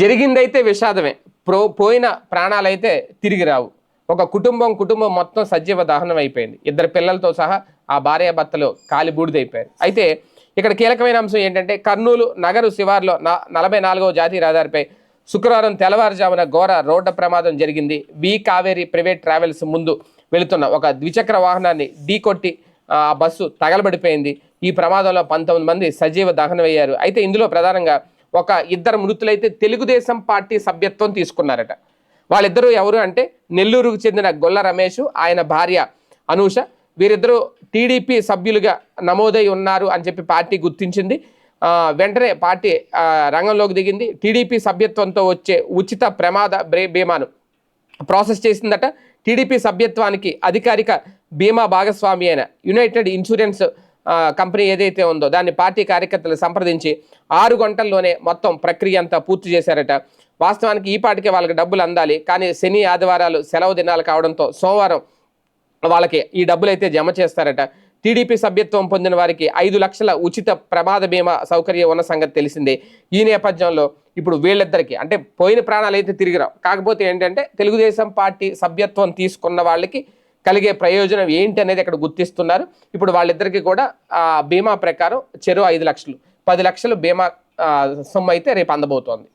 జరిగిందైతే విషాదమే. Pro పోయిన ప్రాణాలైతే తిరిగి రావు. ఒక కుటుంబం కుటుంబం మొత్తం సజీవ దహనం అయిపోయింది. ఇద్దరు పిల్లలతో సహా ఆ భార్యాభర్తలు కాలి బూడిదైపోయారు. అయితే ఇక్కడ కీలకమైన అంశం ఏంటంటే కర్నూలు నగరు శివార్లో నా నలభై నాలుగవ జాతీయ రహదారిపై శుక్రవారం తెల్లవారుజామున ఘోర రోడ్డు ప్రమాదం జరిగింది. వి కావేరి ప్రైవేట్ ట్రావెల్స్ ముందు వెళుతున్న ఒక ద్విచక్ర వాహనాన్ని ఢీకొట్టి ఆ బస్సు తగలబడిపోయింది. ఈ ప్రమాదంలో పంతొమ్మిది మంది సజీవ దహనమయ్యారు. అయితే ఇందులో ప్రధానంగా ఒక ఇద్దరు మృతులైతే తెలుగుదేశం పార్టీ సభ్యత్వం తీసుకున్నారట. వాళ్ళిద్దరూ ఎవరు అంటే నెల్లూరుకు చెందిన గొల్ల రమేష్ ఆయన భార్య అనూష. వీరిద్దరూ టీడీపీ సభ్యులుగా నమోదై ఉన్నారు అని చెప్పి పార్టీ గుర్తించింది. వెంటనే పార్టీ రంగంలోకి దిగింది. టీడీపీ సభ్యత్వంతో వచ్చే ఉచిత ప్రమాద బ్రే బీమాను ప్రాసెస్ చేసిందట. టీడీపీ సభ్యత్వానికి అధికారిక బీమా భాగస్వామి అయిన యునైటెడ్ ఇన్సూరెన్స్ కంపెనీ ఏదైతే ఉందో దాన్ని పార్టీ కార్యకర్తలు సంప్రదించి ఆరు గంటల్లోనే మొత్తం ప్రక్రియ అంతా పూర్తి చేశారట. వాస్తవానికి ఈ పాటికే వాళ్ళకి డబ్బులు అందాలి. కానీ శని ఆదివారాలు సెలవు దినాలు కావడంతో సోమవారం వాళ్ళకి ఈ డబ్బులు అయితే జమ చేస్తారట. టీడీపీ సభ్యత్వం పొందిన వారికి ఐదు లక్షల ఉచిత ప్రమాద బీమా సౌకర్యం ఉన్న సంగతి తెలిసిందే. ఈ నేపథ్యంలో ఇప్పుడు వీళ్ళిద్దరికీ అంటే పోయిన ప్రాణాలు అయితే తిరిగి రావు కాకపోతే ఏంటంటే తెలుగుదేశం పార్టీ సభ్యత్వం తీసుకున్న వాళ్ళకి కలిగే ప్రయోజనం ఏంటి అనేది ఇక్కడ గుర్తిస్తున్నారు. ఇప్పుడు వాళ్ళిద్దరికీ కూడా బీమా ప్రకారం చెరువు ఐదు లక్షలు పది లక్షలు బీమా సొమ్ము అయితే రేపు అందబోతోంది.